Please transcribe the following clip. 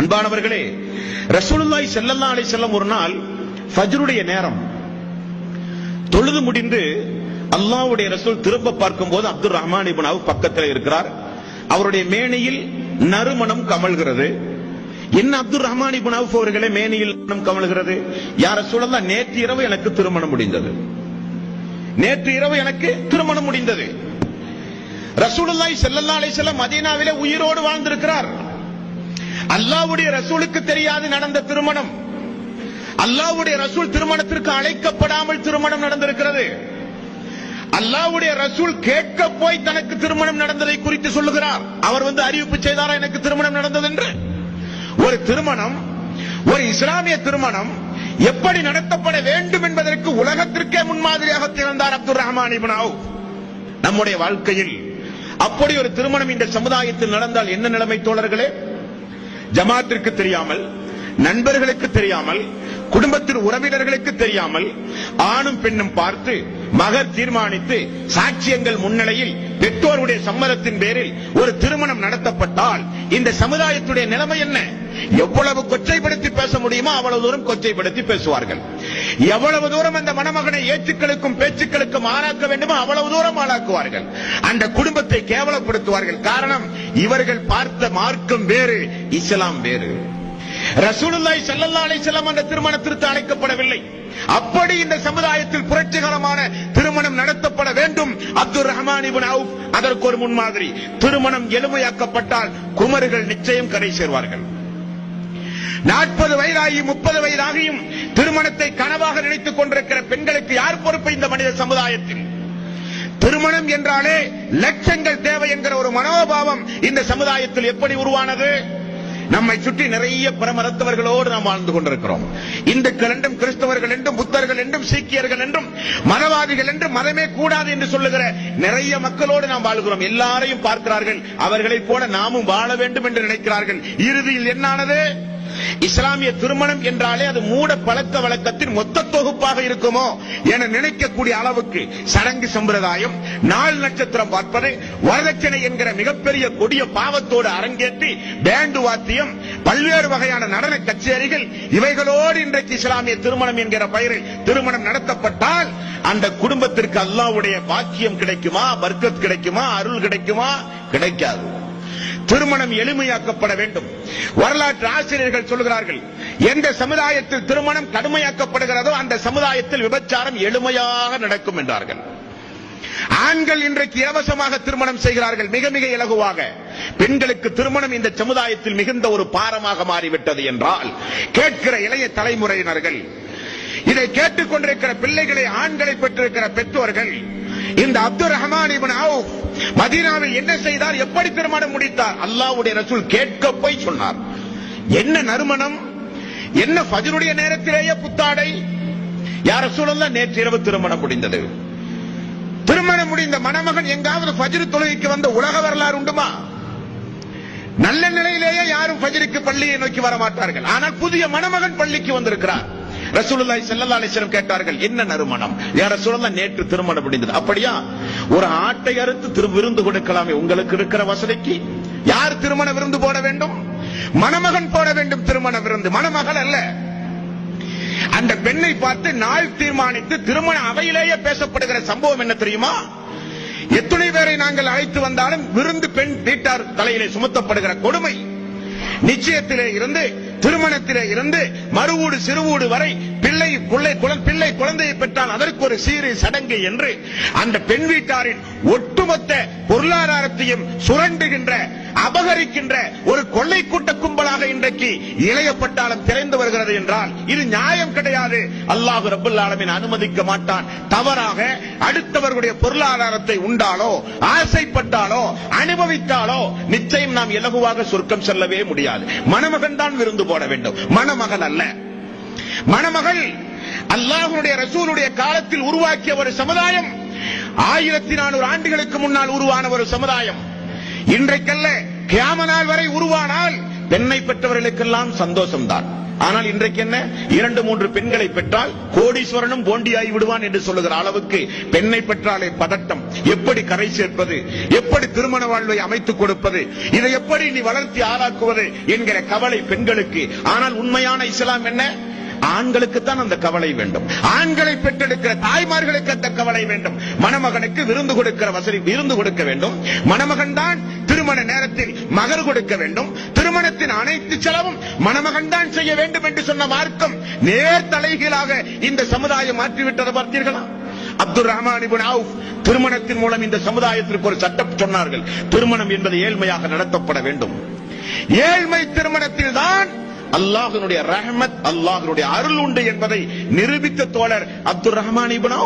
அன்பானவர்களே ரசூலுல்லாய் செல்லல்லா அலை செல்லம் ஒரு நாள் ஃபஜ்ருடைய நேரம். தொழுது முடிந்து அல்லாஹ்வுடைய ரசூல் திரும்ப பார்க்கும்போது அப்துல் ரஹ்மான் இப்னு பக்கத்தில் இருக்கிறார். அவருடைய மேனியில் நறுமணம் கமழ்கிறது. என்ன அப்துல் ரஹ்மான் இப்னு அவுஃப் அவர்களே மேனியில் கமழ்கிறது? யார சூழல்லாம் நேற்று இரவு எனக்கு திருமணம் முடிந்தது. நேற்று இரவு எனக்கு திருமணம் முடிந்தது. ரசூலுல்லாய் செல்லல்லா அலை செல்லம் மதீனாவிலே உயிரோடு வாழ்ந்திருக்கிறார். அல்லாவுடைய ரசூலுக்கு தெரியாது நடந்த திருமணம். அல்லாஹ்வுடைய ரசூல் திருமணத்திற்கு அழைக்கப்படாமல் திருமணம் நடந்திருக்கிறது. அல்லாஹ்வுடைய ரசூல் கேட்க போய் தனக்கு திருமணம் நடந்ததை குறித்து சொல்லுகிறார். அவர் வந்து அறிவிப்பு செய்தாரா எனக்கு திருமணம் நடந்தது என்று? ஒரு திருமணம் ஒரு இஸ்லாமிய திருமணம் எப்படி நடத்தப்பட வேண்டும் என்பதற்கு உலகத்திற்கே முன்மாதிரியாக திறந்தார் அப்துல் ரஹ்மான் இபனாவ் நம்முடைய வாழ்க்கையில் அப்படி ஒரு திருமணம் இந்த சமுதாயத்தில் நடந்தால் என்ன நிலைமை தோழர்களே? ஜமாத்திற்கு தெரியாமல் நண்பர்களுக்கு தெரியாமல் குடும்பத்தின் உறவினர்களுக்கு தெரியாமல் ஆணும் பெண்ணும் பார்த்து மகர் தீர்மானித்து சாட்சியங்கள் முன்னிலையில் பெற்றோருடைய சம்மதத்தின் பேரில் ஒரு திருமணம் நடத்தப்பட்டால் இந்த சமுதாயத்துடைய நிலைமை என்ன? எவ்வளவு கொச்சைப்படுத்தி பேச முடியுமோ அவ்வளவு தூரம் கொச்சைப்படுத்தி பேசுவார்கள். எவ்வளவு தூரம் அந்த மணமகனை ஏச்சுக்களுக்கும் பேச்சுக்களுக்கும் ஆளாக்க வேண்டுமோ அவ்வளவு தூரம் ஆளாக்குவார்கள். அந்த குடும்பத்தை கேவலப்படுத்துவார்கள். காரணம் இவர்கள் பார்த்த மார்க்கம் வேறு இஸ்லாம் வேறு. ரசூலுல்லாய் ஸல்லல்லாஹு அலைஹி அந்த திருமணத்திற்கு அழைக்கப்படவில்லை. அப்படி இந்த சமுதாயத்தில் புரட்சிகரமான திருமணம் நடத்தப்பட வேண்டும். அப்துல் ரஹ்மான் இப்னு அதற்கு ஒரு முன்மாதிரி. திருமணம் எளிமையாக்கப்பட்டால் குமர்கள் நிச்சயம் கரை சேர்வார்கள். நாற்பது வயதாகி முப்பது வயதாகியும் திருமணத்தை கனவாக நினைத்துக் கொண்டிருக்கிற பெண்களுக்கு யார் பொறுப்பு இந்த மனித சமுதாயத்தில்? திருமணம் என்றாலே லட்சங்கள் தேவை என்கிற ஒரு மனோபாவம் இந்த சமுதாயத்தில் எப்படி உருவானது? நம்மை சுற்றி நிறைய பிரமரத்தவர்களோடு நாம் வாழ்ந்து கொண்டிருக்கிறோம். இந்துக்கள் என்றும் கிறிஸ்தவர்கள் என்றும் புத்தர்கள் என்றும் சீக்கியர்கள் என்றும் மதவாதிகள் என்றும் மதமே கூடாது என்று சொல்லுகிற நிறைய மக்களோடு நாம் வாழ்கிறோம். எல்லாரையும் பார்க்கிறார்கள். அவர்களைப் போல நாமும் வாழ வேண்டும் என்று நினைக்கிறார்கள். இறுதியில் என்னானது? இஸ்லாமிய திருமணம் என்றாலே அது மூட பழக்க வழக்கத்தின் மொத்த தொகுப்பாக இருக்குமோ என நினைக்கக்கூடிய அளவுக்கு சடங்கு சம்பிரதாயம் நாள் நட்சத்திரம் பார்ப்பது வரதட்சணை என்கிற மிகப்பெரிய கொடிய பாவத்தோடு அரங்கேற்றி பேண்டு வாத்தியம் பல்வேறு வகையான நடன கச்சேரிகள் இவைகளோடு இன்றைக்கு இஸ்லாமிய திருமணம் என்கிற பெயரில் திருமணம் நடத்தப்பட்டால் அந்த குடும்பத்திற்கு அல்லாவுடைய பாக்கியம் கிடைக்குமா பர்க்கத் கிடைக்குமா அருள் கிடைக்குமா? கிடைக்காது. திருமணம் எளிமையாக்கப்பட வேண்டும். வரலாற்று ஆசிரியர்கள் சொல்கிறார்கள் எந்த சமுதாயத்தில் திருமணம் கடுமையாக்கப்படுகிறதோ அந்த சமுதாயத்தில் விபச்சாரம் எளிமையாக நடக்கும் என்றார்கள். ஆண்கள் இன்றைக்கு இலவசமாக திருமணம் செய்கிறார்கள் மிக மிக இலகுவாக. பெண்களுக்கு திருமணம் இந்த சமுதாயத்தில் மிகுந்த ஒரு பாரமாக மாறிவிட்டது என்றால் கேட்கிற இளைய தலைமுறையினர்கள் இதை கேட்டுக் கொண்டிருக்கிற பிள்ளைகளை ஆண்களை பெற்றிருக்கிற பெற்றோர்கள் இந்த அப்துல் ரஹ்மான் இவன் அவுஃப் மதீனாவில் என்ன செய்தார்? எப்படி திருமணம் முடித்தார்? அல்லாவுடைய ரசூல் கேட்க போய் சொன்னார். என்ன நறுமணம்? என்ன ஃபஜ்ருடைய நேரத்திலேயே புத்தாடை? யார சூழல்ல நேற்று இரவு திருமணம் முடிந்தது. திருமணம் முடிந்த மணமகன் எங்காவது ஃபஜ்ரு தொழுகைக்கு வந்த உலக வரலாறு உண்டுமா? நல்ல நிலையிலேயே யாரும் ஃபஜ்ருக்கு பள்ளியை நோக்கி வர மாட்டார்கள் ஆனால் புதிய மணமகன் பள்ளிக்கு வந்திருக்கிறார். ரசூலுல்லாஹி ஸல்லல்லாஹு அலைஹி வஸல்லம் கேட்டார்கள் என்ன நறுமணம்? யா ரசூலுல்லாஹ் நேற்று திருமணம் முடிந்தது. அப்படியா? ஒரு ஆட்டை அறுத்து திரு விருந்து கொடுக்கலாமே உங்களுக்கு இருக்கிற வசதிக்கு? யார் திருமண விருந்து போட வேண்டும்? மணமகன் போட வேண்டும் திருமண விருந்து. மணமகள் அல்ல. அந்த பெண்ணை பார்த்து நாள் தீர்மானித்து திருமண அவையிலேயே பேசப்படுகிற சம்பவம் என்ன தெரியுமா? எத்தனை பேரை நாங்கள் அழைத்து வந்தாலும் விருந்து பெண் வீட்டார் தலையிலே சுமத்தப்படுகிற கொடுமை. நிச்சயத்திலே இருந்து திருமணத்திலே இருந்து மறுவூடு சிறுவூடு வரை பிள்ளை பிள்ளை பிள்ளை குழந்தையை பெற்றால் அதற்கு ஒரு சீரு சடங்கு என்று அந்த பெண் வீட்டாரின் ஒட்டுமொத்த பொருளாதாரத்தையும் சுரண்டுகின்ற அபகரிக்கின்ற ஒரு கொள்ளை கூட்ட கும்பலாக இன்றைக்கு இளைய பட்டாளம் திறந்து வருகிறது என்றால் இது நியாயம் கிடையாது. அல்லாஹ் ரபுல் ஆலமின் அனுமதிக்க மாட்டான். தவறாக அடுத்தவர்களுடைய பொருளாதாரத்தை உண்டாலோ ஆசைப்பட்டாலோ அனுபவித்தாலோ நிச்சயம் நாம் இலகுவாக சொர்க்கம் செல்லவே முடியாது. மணமகன் தான் விருந்து போட வேண்டும். மணமகன் அல்ல. மணமகள் அல்லாஹ்வுடைய ரசூலுடைய காலத்தில் உருவாக்கிய ஒரு சமுதாயம் ஆயிரத்தி நானூறு ஆண்டுகளுக்கு முன்னால் உருவான ஒரு சமுதாயம். இன்றைக்கல்ல கியாம நாள் வரை உருவானால் பெண்ணை பெற்றவர்களுக்கெல்லாம் சந்தோஷம்தான். ஆனால் இன்றைக்கு என்ன? இரண்டு மூன்று பெண்களை பெற்றால் கோடீஸ்வரனும் போண்டியாகி விடுவான் என்று சொல்லுகிற அளவுக்கு பெண்ணை பெற்றாலே பதட்டம். எப்படி கரை சேர்ப்பது? எப்படி திருமண வாழ்வை அமைத்துக் கொடுப்பது? இதை எப்படி நீ வளர்த்தி ஆளாக்குவது என்கிற கவலை பெண்களுக்கு. ஆனால் உண்மையான இஸ்லாம் என்ன? ஆண்களுக்கு தான் அந்த கவலை வேண்டும். ஆண்களை பெற்றெடுக்கிற தாய்மார்களுக்கு அந்த கவலை வேண்டும். மணமகனுக்கு விருந்து கொடுக்கிற வசதி விருந்து கொடுக்க வேண்டும். மணமகன் தான் திருமண நேரத்தில் மகர் கொடுக்க வேண்டும். திருமணத்தின் அனைத்து செலவும் மணமகன் தான் செய்ய வேண்டும் என்று சொன்ன மார்க்கம் நேர் தலைகீழாக இந்த சமுதாயம் மாற்றிவிட்டதை பார்த்தீர்களா? அப்துல் ரஹ்மான் திருமணத்தின் மூலம் இந்த சமுதாயத்திற்கு ஒரு சட்டம் சொன்னார்கள். திருமணம் என்பது ஏழ்மையாக நடத்தப்பட வேண்டும். ஏழ்மை திருமணத்தில் தான் அல்லாஹினுடைய ரஹமத் அல்லாஹினுடைய அருள் உண்டு என்பதை நிரூபித்த தோழர் அப்துல் ரஹ்மான் இப்னு